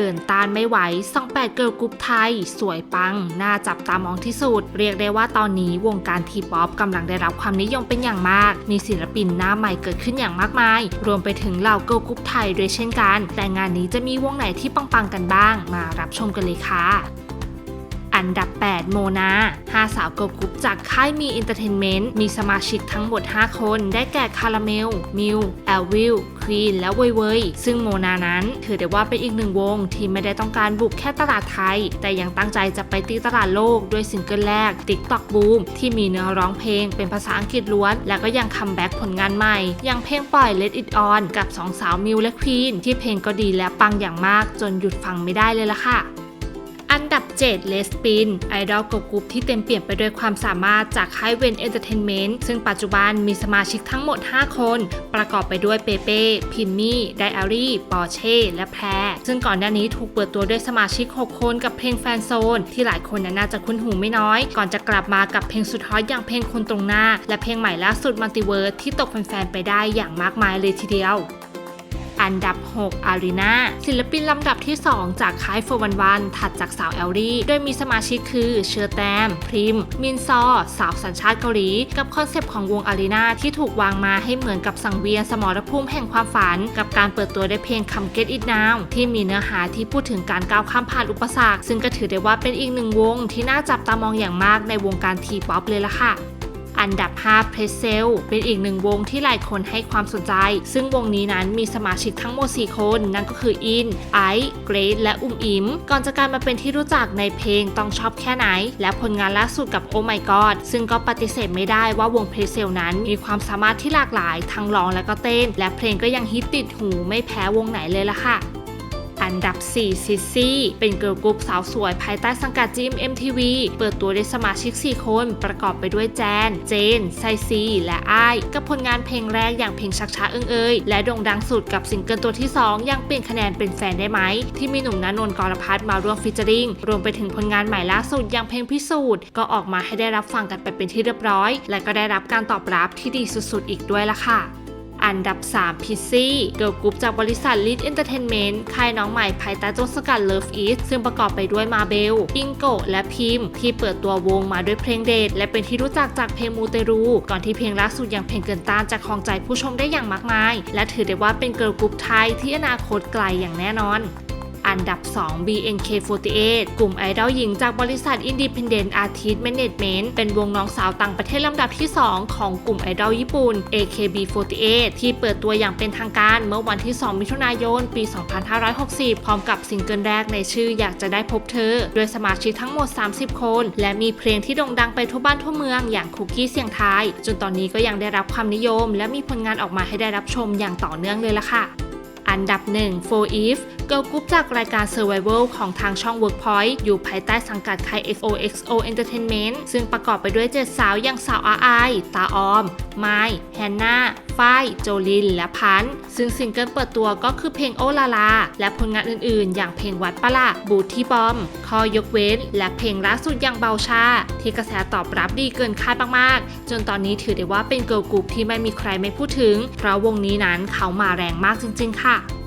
เกินต้านไม่ไหว 28 เกิร์ลกรุ๊ปไทย สวยปัง น่าจับตามองที่สุด เรียกได้ว่าตอนนี้วงการทีป๊อปกำลังได้รับความนิยมเป็นอย่างมาก มีศิลปินหน้าใหม่เกิดขึ้นอย่างมากมาย รวมไปถึงเหล่าเกิร์ลกรุ๊ปไทยด้วยเช่นกัน แต่งานนี้จะมีวงไหนที่ปังๆกันบ้าง มารับชมกันเลยค่ะ อันดับ 8 โมนา5สาวเกิร์ลกรุ๊ปจากค่ายมีอินเตอร์เทนเมนต์มีสมาชิกทั้งหมด 5 คน ได้แก่คาราเมล มิวแอลวิลควีนและเวยเวยซึ่งโมนานั้น ถือได้ว่าเป็นอีกหนึ่งวงที่ไม่ได้ต้องการบุกแค่ตลาดไทย แต่ยังตั้งใจจะไปตีตลาดโลกด้วยซิงเกิลแรก TikTok Boom ที่มีเนื้อร้องเพลงเป็นภาษาอังกฤษล้วน และก็ยังคัมแบ็กผลงานใหม่อย่างเพลงปล่อย Let It On กับสองสาวมิวและควีนที่เพลงก็ดีและปังอย่างมากจนหยุดฟังไม่ได้เลยล่ะค่ะ อันดับ 7 เลสปิน ไอดอลกกรุ๊ปที่เต็มเปี่ยมไปด้วยความสามารถจากค่ายเวนเอนเตอร์เทนเมนต์ซึ่งปัจจุบันมีสมาชิกทั้งหมด 5 คน ประกอบไปด้วยเปเป้ พิมมี่ ไดอารี่ ปอร์เช่ และแพร ซึ่งก่อนหน้านี้ถูกเปิดตัวด้วยสมาชิก 6 คนกับเพลงแฟนโซน ที่หลายคนน่าจะคุ้นหูไม่น้อย ก่อนจะกลับมากับเพลงสุดฮอตอย่างเพลงคนตรงหน้า และเพลงใหม่ล่าสุดมัลติเวิร์สที่ตกแฟนๆไปได้อย่างมากมายเลยทีเดียว อันดับ 6 อารีนาศิลปินลำดับที่ 2 จากค่ายโฟวันวันถัดจากสาวแอลลี่ โดยมีสมาชิกคือเชอร์แตม พริม มินซอ สาวสัญชาติเกาหลี กับคอนเซปต์ของวงอารีนาที่ถูกวางมาให้เหมือนกับสังเวียนสมรภูมิแห่งความฝัน กับการเปิดตัวด้วยเพลง Come Get It Now ที่มีเนื้อหาที่พูดถึงการก้าวข้ามผ่านอุปสรรค ซึ่งก็ถือได้ว่าเป็นอีกหนึ่งวงที่น่าจับตามองอย่างมากในวงการทีป๊อปเลยล่ะค่ะ อันดับ 5 p r e s s e l เป็นอีกหนึ่งวงที่หลายคนให้ความสนใจ ซึ่งวงนี้นั้นมีสมาชิกทั้งหมด 4 คน นั่นก็คืออิน ไอซ์เกรดและอุ้มอิม ก่อนจะกลายมาเป็นที่รู้จักในเพลงต้องชอบแค่ไหน และผลงานล่าสุดกับ Oh My God ซึ่งก็ปฏิเสธไม่ได้ว่าวง p r e s s e l นั้นมีความสามารถที่หลากหลายทั้งร้องและก็เต้น และเพลงก็ยังฮิตติดหูไม่แพ้วงไหนเลยล่ะค่ะ อันดับ 4 ซิซี่เป็นเกิร์ลกรุ๊ปสาวสวยภายใต้สังกัด GMMTV เปิดตัวด้วยสมาชิก 4 คน ประกอบไปด้วยแจน เจน ไซซี และไอ้กับผลงานเพลงแรกอย่างเพลงชักช้าเอิงเอยและโด่งดังสุดกับซิงเกิลตัวที่ 2 อย่างเปลี่ยนคะแนนเป็นแฟนได้ไหม ที่มีหนุ่มณนนท์กรพัฒน์มาร่วมฟิชเจอริงรวมไปถึงผลงานใหม่ล่าสุดอย่างเพลงพิสูจน์ก็ออกมาให้ได้รับฟังกันไปเป็นที่เรียบร้อย และก็ได้รับการตอบรับที่ดีสุดๆ อีกด้วยล่ะค่ะ อันดับ 3 พิซซี่เกิร์ลกรุ๊ปจากบริษัท Lead Entertainment ค่ายน้องใหม่ภายใต้ต้นสกัด Love East ซึ่งประกอบไปด้วยมาเบลอิงโกะและพิมที่เปิดตัววงมาด้วยเพลงเดท และเป็นที่รู้จักจากเพลงมูเตรู ก่อนที่เพลงล่าสุดอย่างเพลงเกินต้านจะครองใจผู้ชมได้อย่างมากมาย และถือได้ว่าเป็นเกิร์ลกรุ๊ปไทยที่อนาคตไกลอย่างแน่นอน อันดับ 2 BNK48 กลุ่มไอดอลหญิงจากบริษัท Independent Artist Management เป็นวงน้องสาวต่างประเทศลำดับที่ 2 ของกลุ่มไอดอลญี่ปุ่น AKB48 ที่เปิดตัวอย่างเป็นทางการเมื่อวันที่ 2 มิถุนายน ปี 2560 พร้อมกับซิงเกิลแรกในชื่ออยากจะได้พบเธอ โดยสมาชิกทั้งหมด 30 คน และมีเพลงที่โด่งดังไปทั่วบ้านทั่วเมืองอย่างคุกกี้เสียงไทาย จนตอนนี้ก็ยังได้รับความนิยม และมีผลงานออกมาให้ได้รับชมอย่างต่อเนื่องเลยล่ะค่ะ อันดับ1 4 Eve เกิร์ลกรุ๊ปจากรายการ Survival ของทางช่อง Workpoint อยู่ภายใต้สังกัดค่าย XOXO Entertainment ซึ่งประกอบไปด้วย 7 สาวอย่างสาวอาไอตาออม ไมแฮนนา ฝ้ายโจลิน และพันธ์ซึ่งซิงเกิลเปิดตัวก็คือเพลงโอลาลา และผลงานอื่นๆ อย่างเพลงวัดปะละบูที่บอม คอยกเว้น และเพลงล่าสุดอย่างเบาชา ที่กระแสตอบรับดีเกินคาดมากๆ จนตอนนี้ถือได้ว่าเป็นเกิร์ลกรุ๊ปที่ไม่มีใครไม่พูดถึง เพราะวงนี้นั้นเขามาแรงมากจริง ๆ ค่ะ